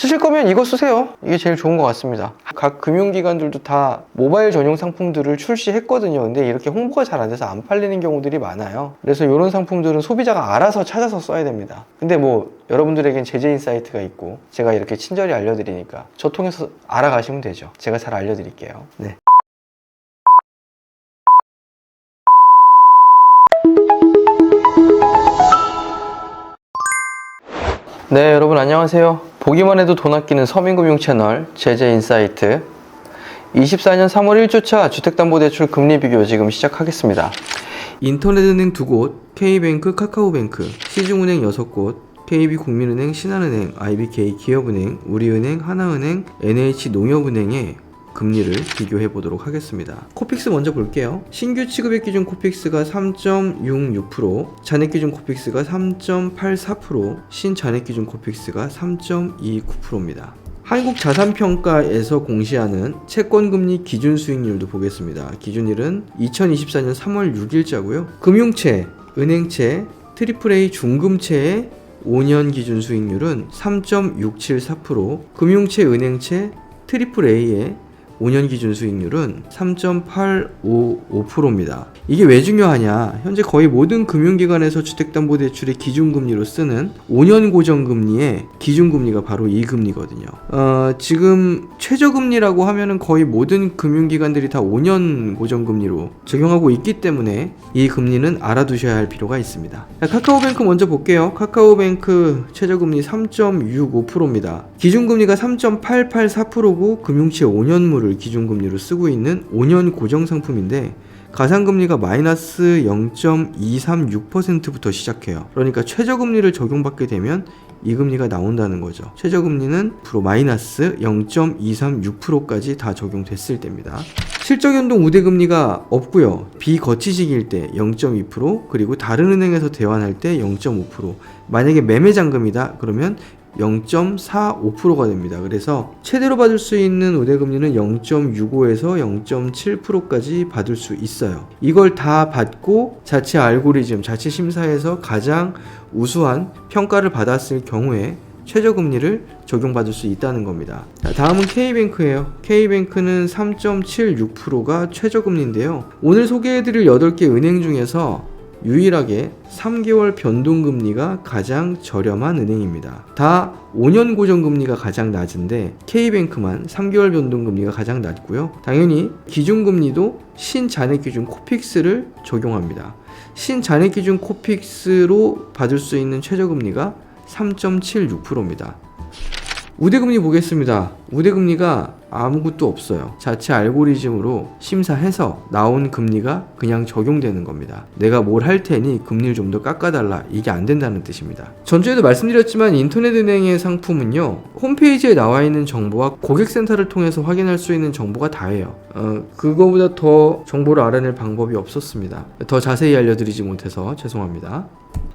쓰실 거면 이거 쓰세요. 이게 제일 좋은 것 같습니다. 각 금융기관들도 다 모바일 전용 상품들을 출시했거든요. 근데 이렇게 홍보가 잘 안 돼서 안 팔리는 경우들이 많아요. 그래서 이런 상품들은 소비자가 알아서 찾아서 써야 됩니다. 근데 뭐 여러분들에겐 제재인 사이트가 있고 제가 이렇게 친절히 알려드리니까 저 통해서 알아가시면 되죠. 제가 잘 알려드릴게요. 네. 네, 여러분 안녕하세요. 보기만 해도 돈 아끼는 서민금융 채널 제재인사이트 24년 3월 1주차 주택담보대출 금리 비교 지금 시작하겠습니다. 인터넷은행 두 곳, K뱅크, 카카오뱅크, 시중은행 6곳, KB국민은행, 신한은행, IBK 기업은행, 우리은행, 하나은행, NH농협은행의 금리를 비교해 보도록 하겠습니다. 코픽스 먼저 볼게요. 신규 취급액 기준 코픽스가 3.66%, 잔액 기준 코픽스가 3.84%, 신잔액 기준 코픽스가 3.29%입니다. 한국 자산평가에서 공시하는 채권금리 기준 수익률도 보겠습니다. 기준일은 2024년 3월 6일자고요. 금융채, 은행채, 트리플A 중금채의 5년 기준 수익률은 3.674%, 금융채, 은행채, 트리플A의 5년 기준 수익률은 3.855%입니다. 이게 왜 중요하냐? 현재 거의 모든 금융기관에서 주택담보대출의 기준금리로 쓰는 5년 고정금리의 기준금리가 바로 이 금리거든요. 어, 지금 최저금리라고 하면은 거의 모든 금융기관들이 다 5년 고정금리로 적용하고 있기 때문에 이 금리는 알아두셔야 할 필요가 있습니다. 자, 카카오뱅크 먼저 볼게요. 카카오뱅크 최저금리 3.65%입니다. 기준금리가 3.884%고 금융채 5년물을 기준금리로 쓰고 있는 5년 고정 상품인데 가상금리가 마이너스 0.236%부터 시작해요. 그러니까 최저금리를 적용받게 되면 이 금리가 나온다는 거죠. 최저금리는 프로 마이너스 0.236%까지 다 적용됐을 때입니다. 실적연동 우대금리가 없고요. 비거치식일 때 0.2% 그리고 다른 은행에서 대환할 때 0.5% 만약에 매매잔금이다 그러면 0.45%가 됩니다. 그래서 최대로 받을 수 있는 우대금리는 0.65에서 0.7%까지 받을 수 있어요. 이걸 다 받고 자체 알고리즘, 자체 심사에서 가장 우수한 평가를 받았을 경우에 최저금리를 적용받을 수 있다는 겁니다. 자, 다음은 K뱅크예요. K뱅크는 3.76%가 최저금리인데요. 오늘 소개해드릴 8개 은행 중에서 유일하게 3개월 변동금리가 가장 저렴한 은행입니다. 다 5년 고정금리가 가장 낮은데 K뱅크만 3개월 변동금리가 가장 낮고요. 당연히 기준금리도 신잔액 기준 코픽스를 적용합니다. 신잔액 기준 코픽스로 받을 수 있는 최저금리가 3.76%입니다. 우대금리 보겠습니다. 우대금리가 아무것도 없어요. 자체 알고리즘으로 심사해서 나온 금리가 그냥 적용되는 겁니다. 내가 뭘 할 테니 금리를 좀 더 깎아달라. 이게 안 된다는 뜻입니다. 전주에도 말씀드렸지만 인터넷은행의 상품은요, 홈페이지에 나와 있는 정보와 고객센터를 통해서 확인할 수 있는 정보가 다예요. 어, 그거보다 더 정보를 알아낼 방법이 없었습니다. 더 자세히 알려드리지 못해서 죄송합니다.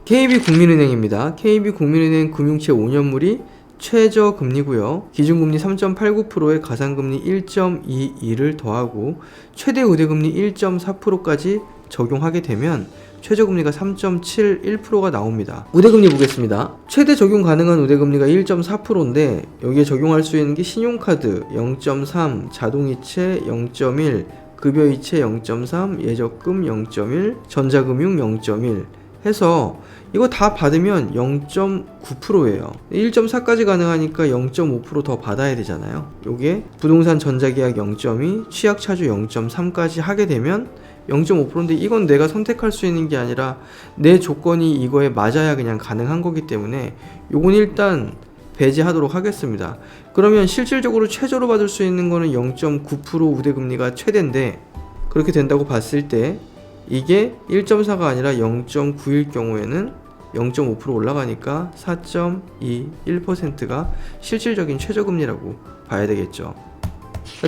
KB국민은행입니다. KB국민은행 금융채 5년물이 최저 금리고요. 기준금리 3.89%에 가상금리 1.22를 더하고 최대 우대금리 1.4%까지 적용하게 되면 최저금리가 3.71%가 나옵니다. 우대금리 보겠습니다. 최대 적용 가능한 우대금리가 1.4%인데 여기에 적용할 수 있는 게 신용카드 0.3, 자동이체 0.1, 급여이체 0.3, 예적금 0.1, 전자금융 0.1 해서 이거 다 받으면 0.9%예요. 1.4까지 가능하니까 0.5%더 받아야 되잖아요. 요게 부동산 전자계약 0.2, 취약 차주 0.3까지 하게 되면 0.5%인데 이건 내가 선택할 수 있는 게 아니라 내 조건이 이거에 맞아야 그냥 가능한 거기 때문에 요건 일단 배제하도록 하겠습니다. 그러면 실질적으로 최저로 받을 수 있는 거는 0.9% 우대금리가 최대인데 그렇게 된다고 봤을 때 이게 1.4가 아니라 0.9일 경우에는 0.5% 올라가니까 4.21%가 실질적인 최저금리라고 봐야 되겠죠.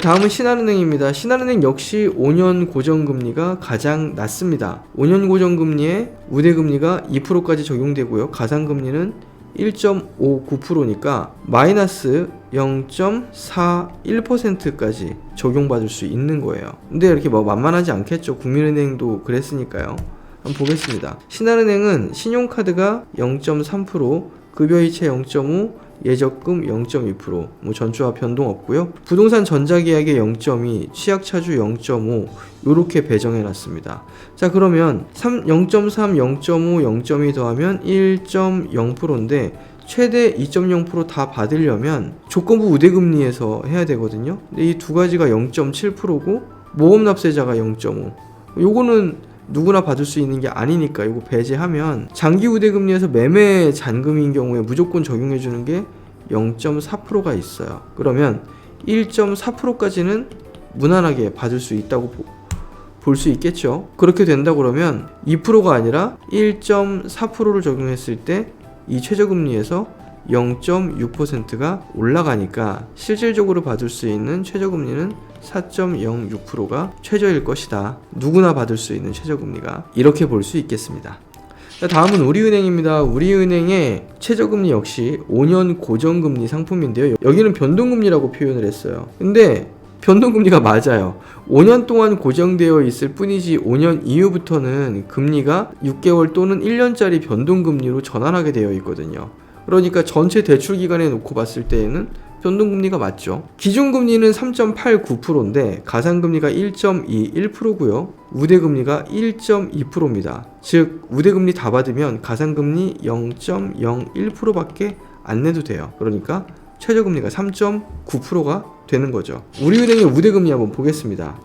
다음은 신한은행입니다. 신한은행 역시 5년 고정금리가 가장 낮습니다. 5년 고정금리에 우대금리가 2%까지 적용되고요. 가상금리는 1.59%니까 마이너스 0.41%까지 적용받을 수 있는 거예요. 근데 이렇게 뭐 만만하지 않겠죠. 국민은행도 그랬으니까요. 한번 보겠습니다. 신한은행은 신용카드가 0.3%, 급여이체 0.5, 예적금 0.2%, 뭐 전주와 변동 없고요. 부동산 전자계약의 0.2, 취약차주 0.5 이렇게 배정해 놨습니다. 자 그러면 3, 0.3, 0.5, 0.2 더하면 1.0%인데 최대 2.0%다 받으려면 조건부 우대금리에서 해야 되거든요. 근데 이 두 가지가 0.7%고 모험 납세자가 0.5. 요거는 누구나 받을 수 있는 게 아니니까 이거 배제하면 장기 우대금리에서 매매 잔금인 경우에 무조건 적용해 주는 게 0.4%가 있어요. 그러면 1.4%까지는 무난하게 받을 수 있다고 볼 수 있겠죠. 그렇게 된다 그러면 2%가 아니라 1.4%를 적용했을 때 이 최저금리에서 0.6%가 올라가니까 실질적으로 받을 수 있는 최저금리는 4.06%가 최저일 것이다. 누구나 받을 수 있는 최저금리가 이렇게 볼 수 있겠습니다. 자, 다음은 우리은행입니다. 우리은행의 최저금리 역시 5년 고정금리 상품인데요. 여기는 변동금리라고 표현을 했어요. 근데 변동금리가 맞아요. 5년 동안 고정되어 있을 뿐이지 5년 이후부터는 금리가 6개월 또는 1년짜리 변동금리로 전환하게 되어 있거든요. 그러니까 전체 대출 기간에 놓고 봤을 때에는 변동금리가 맞죠. 기준금리는 3.89%인데 가상금리가 1.21%고요. 우대금리가 1.2%입니다. 즉 우대금리 다 받으면 가상금리 0.01%밖에 안 내도 돼요. 그러니까 최저금리가 3.9%가 되는 거죠. 우리은행의 우대금리 한번 보겠습니다.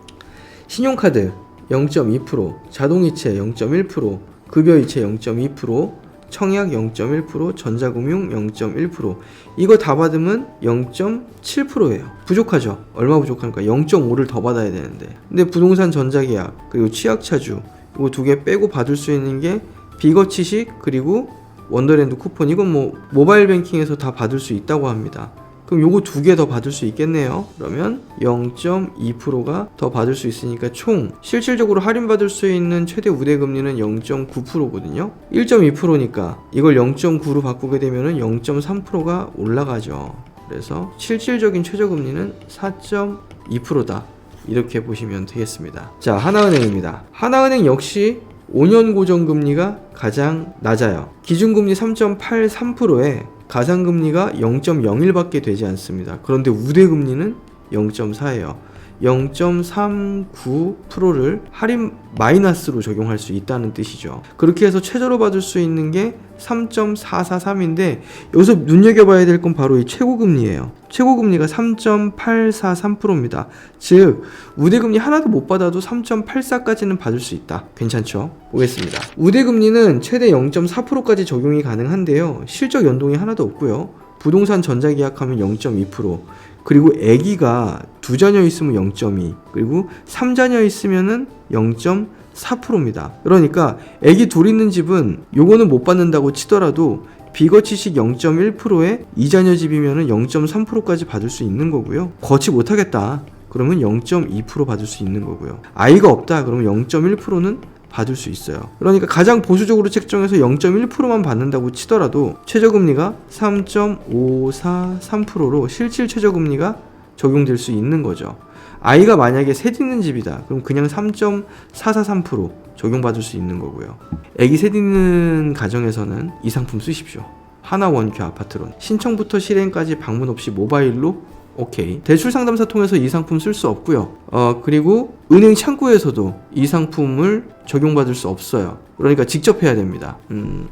신용카드 0.2%, 자동이체 0.1%, 급여이체 0.2%, 청약 0.1%, 전자금융 0.1%. 이거 다 받으면 0.7%예요. 부족하죠. 얼마 부족합니까? 0.5를 더 받아야 되는데. 근데 부동산 전자계약 그리고 취약차주 이거 두 개 빼고 받을 수 있는 게 비거치식 그리고 원더랜드 쿠폰 이건 뭐 모바일 뱅킹에서 다 받을 수 있다고 합니다. 그럼 요거 두 개 더 받을 수 있겠네요. 그러면 0.2%가 더 받을 수 있으니까 총 실질적으로 할인받을 수 있는 최대 우대 금리는 0.9%거든요. 1.2%니까 이걸 0.9로 바꾸게 되면은 0.3%가 올라가죠. 그래서 실질적인 최저금리는 4.2%다. 이렇게 보시면 되겠습니다. 자, 하나은행입니다. 하나은행 역시 5년 고정금리가 가장 낮아요. 기준금리 3.83%에 가상금리가 0.01밖에 되지 않습니다. 그런데 우대금리는 0.4예요. 0.39%를 할인 마이너스로 적용할 수 있다는 뜻이죠. 그렇게 해서 최저로 받을 수 있는 게 3.443인데 여기서 눈여겨봐야 될 건 바로 이 최고금리예요. 최고금리가 3.843%입니다. 즉 우대금리 하나도 못 받아도 3.84까지는 받을 수 있다. 괜찮죠? 보겠습니다. 우대금리는 최대 0.4%까지 적용이 가능한데요. 실적 연동이 하나도 없고요. 부동산 전자계약하면 0.2%, 그리고 아기가 두 자녀 있으면 0.2, 그리고 3자녀 있으면은 0.4%입니다. 그러니까 아기 둘 있는 집은 요거는 못 받는다고 치더라도 비거치식 0.1%에 이자녀 집이면은 0.3%까지 받을 수 있는 거고요. 거치 못 하겠다. 그러면 0.2% 받을 수 있는 거고요. 아이가 없다. 그러면 0.1%는 받을 수 있어요. 그러니까 가장 보수적으로 책정해서 0.1%만 받는다고 치더라도 최저금리가 3.543%로 실질 최저금리가 적용될 수 있는 거죠. 아이가 만약에 셋 있는 집이다. 그럼 그냥 3.443% 적용받을 수 있는 거고요. 아기 셋 있는 가정에서는 이 상품 쓰십시오. 하나 원큐 아파트론. 신청부터 실행까지 방문 없이 모바일로 오케이. 대출 상담사 통해서 이 상품 쓸 수 없고요. 어, 그리고 은행 창구에서도 이 상품을 적용받을 수 없어요. 그러니까 직접 해야 됩니다. 음,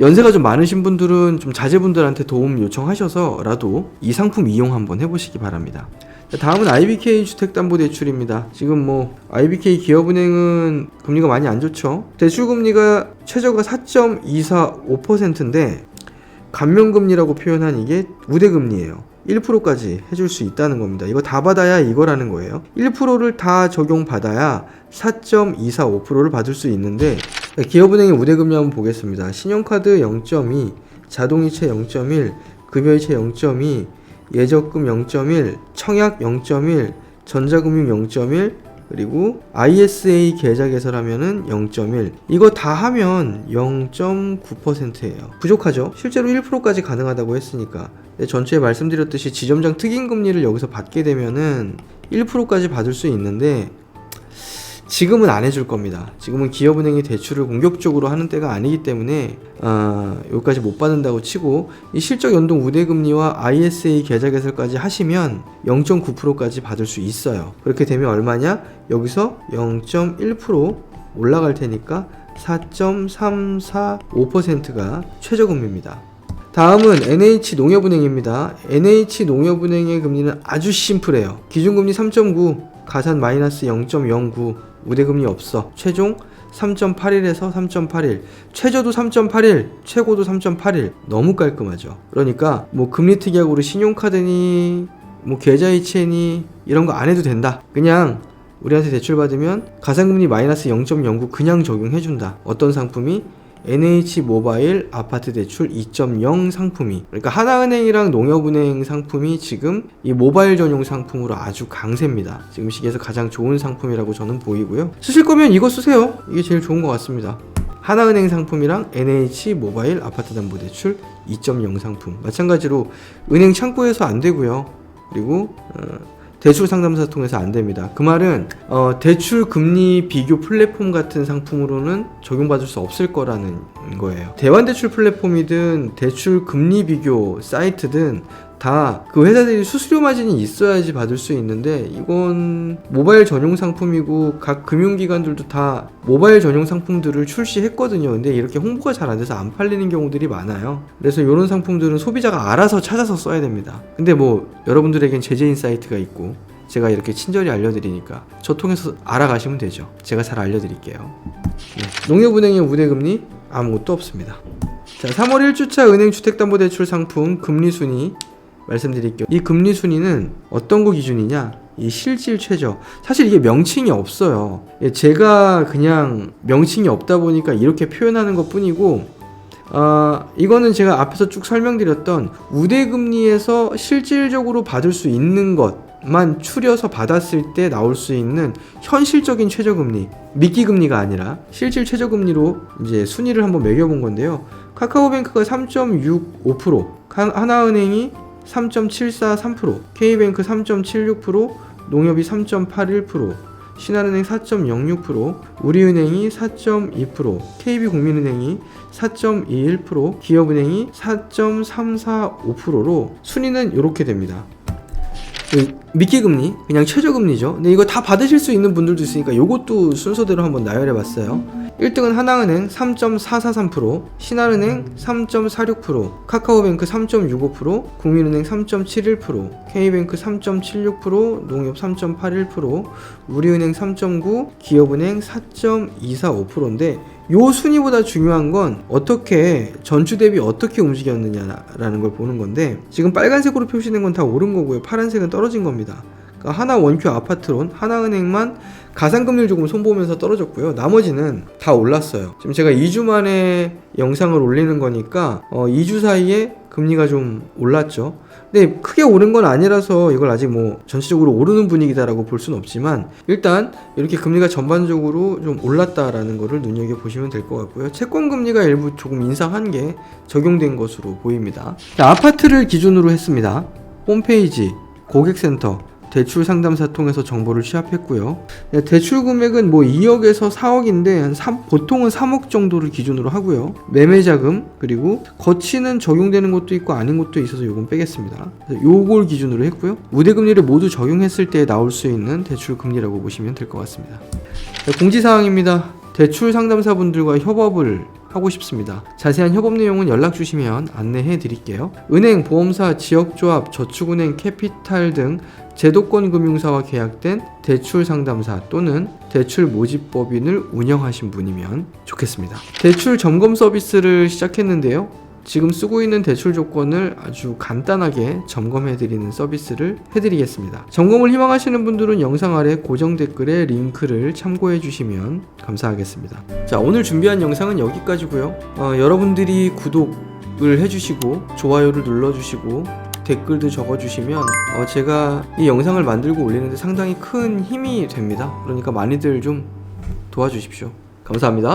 연세가 좀 많으신 분들은 좀 자제분들한테 도움 요청하셔서라도 이 상품 이용 한번 해보시기 바랍니다. 자, 다음은 IBK 주택담보대출입니다. 지금 뭐 IBK 기업은행은 금리가 많이 안 좋죠. 대출금리가 최저가 4.245%인데 감면금리라고 표현한 이게 우대금리예요. 1%까지 해줄 수 있다는 겁니다. 이거 다 받아야 이거라는 거예요. 1%를 다 적용받아야 4.245%를 받을 수 있는데 기업은행의 우대금리 한번 보겠습니다. 신용카드 0.2, 자동이체 0.1, 급여이체 0.2, 예적금 0.1, 청약 0.1, 전자금융 0.1, 그리고 ISA 계좌 개설하면은 0.1 이거 다 하면 0.9%예요 부족하죠 실제로 1%까지 가능하다고 했으니까 전체에 말씀드렸듯이 지점장 특임 금리를 여기서 받게 되면은 1%까지 받을 수 있는데 지금은 안 해줄 겁니다. 지금은 기업은행이 대출을 공격적으로 하는 때가 아니기 때문에 아, 여기까지 못 받는다고 치고 이 실적 연동 우대금리와 ISA 계좌 개설까지 하시면 0.9%까지 받을 수 있어요. 그렇게 되면 얼마냐? 여기서 0.1% 올라갈 테니까 4.345%가 최저금리입니다. 다음은 NH 농협은행입니다. NH 농협은행의 금리는 아주 심플해요. 기준금리 3.9, 가산 마이너스 0.09, 우대금리 없어. 최종 3.81에서 3.81, 최저도 3.81, 최고도 3.81. 너무 깔끔하죠. 그러니까 뭐 금리 특약으로 신용카드니 뭐 계좌이체니 이런 거 안 해도 된다. 그냥 우리한테 대출 받으면 가산금리 마이너스 0.09 그냥 적용해준다. 어떤 상품이 NH 모바일 아파트 대출 2.0 상품이 그러니까 하나은행이랑 농협은행 상품이 지금 이 모바일 전용 상품으로 아주 강세입니다. 지금 시기에서 가장 좋은 상품이라고 저는 보이고요. 쓰실 거면 이거 쓰세요. 이게 제일 좋은 것 같습니다. 하나은행 상품이랑 NH 모바일 아파트 담보 대출 2.0 상품 마찬가지로 은행 창구에서 안 되고요. 그리고 어, 대출 상담사 통해서 안 됩니다. 그 말은 어, 대출 금리 비교 플랫폼 같은 상품으로는 적용받을 수 없을 거라는 거예요. 대환 대출 플랫폼이든 대출 금리 비교 사이트든 다 그 회사들이 수수료 마진이 있어야지 받을 수 있는데 이건 모바일 전용 상품이고 각 금융기관들도 다 모바일 전용 상품들을 출시했거든요. 근데 이렇게 홍보가 잘 안 돼서 안 팔리는 경우들이 많아요. 그래서 이런 상품들은 소비자가 알아서 찾아서 써야 됩니다. 근데 뭐 여러분들에겐 제재인 사이트가 있고 제가 이렇게 친절히 알려드리니까 저 통해서 알아가시면 되죠. 제가 잘 알려드릴게요. 네. 농협은행의 우대금리 아무것도 없습니다. 자, 3월 1주차 은행 주택담보대출 상품 금리 순위 말씀드릴게요. 이 금리 순위는 어떤 거 기준이냐? 이 실질 최저. 사실 이게 명칭이 없어요. 예, 제가 그냥 명칭이 없다 보니까 이렇게 표현하는 것 뿐이고, 아, 이거는 제가 앞에서 쭉 설명드렸던 우대금리에서 실질적으로 받을 수 있는 것만 추려서 받았을 때 나올 수 있는 현실적인 최저금리, 미끼금리가 아니라 실질 최저금리로 이제 순위를 한번 매겨본 건데요. 카카오뱅크가 3.65%, 하- 하나은행이 3.743%, K뱅크 3.76%, 농협이 3.81%, 신한은행 4.06%, 우리은행이 4.2%, KB국민은행이 4.21%, 기업은행이 4.345%로 순위는 이렇게 됩니다. 그 미끼금리 그냥 최저금리죠. 근데 이거 다 받으실 수 있는 분들도 있으니까 이것도 순서대로 한번 나열해 봤어요. 1등은 하나은행 3.443%, 신한은행 3.46%, 카카오뱅크 3.65%, 국민은행 3.71%, K뱅크 3.76%, 농협 3.81%, 우리은행 3.9, 기업은행 4.245%인데 요 순위보다 중요한 건 어떻게 전주 대비 어떻게 움직였느냐라는 걸 보는 건데 지금 빨간색으로 표시된 건 다 오른 거고요. 파란색은 떨어진 겁니다. 그러니까 하나 원큐 아파트론 하나은행만 가상금리를 조금 손보면서 떨어졌고요. 나머지는 다 올랐어요. 지금 제가 2주 만에 영상을 올리는 거니까 어, 2주 사이에 금리가 좀 올랐죠. 근데 크게 오른 건 아니라서 이걸 아직 뭐 전체적으로 오르는 분위기다라고 볼 수는 없지만 일단 이렇게 금리가 전반적으로 좀 올랐다라는 거를 눈여겨 보시면 될 것 같고요. 채권 금리가 일부 조금 인상한 게 적용된 것으로 보입니다. 자, 아파트를 기준으로 했습니다. 홈페이지, 고객센터, 대출 상담사 통해서 정보를 취합했고요. 네, 대출 금액은 뭐 2억에서 4억인데 한 3, 보통은 3억 정도를 기준으로 하고요. 매매 자금 그리고 거치는 적용되는 것도 있고 아닌 것도 있어서 요건 빼겠습니다. 요걸 기준으로 했고요. 우대 금리를 모두 적용했을 때 나올 수 있는 대출 금리라고 보시면 될 것 같습니다. 네, 공지 사항입니다. 대출 상담사분들과 협업을 하고 싶습니다. 자세한 협업 내용은 연락 주시면 안내해 드릴게요. 은행, 보험사, 지역조합, 저축은행, 캐피탈 등 제도권 금융사와 계약된 대출 상담사 또는 대출 모집법인을 운영하신 분이면 좋겠습니다. 대출 점검 서비스를 시작했는데요. 지금 쓰고 있는 대출 조건을 아주 간단하게 점검해 드리는 서비스를 해드리겠습니다. 점검을 희망하시는 분들은 영상 아래 고정 댓글에 링크를 참고해 주시면 감사하겠습니다. 자, 오늘 준비한 영상은 여기까지고요. 어, 여러분들이 구독을 해주시고 좋아요를 눌러주시고 댓글도 적어주시면 어, 제가 이 영상을 만들고 올리는데 상당히 큰 힘이 됩니다. 그러니까 많이들 좀 도와주십시오. 감사합니다.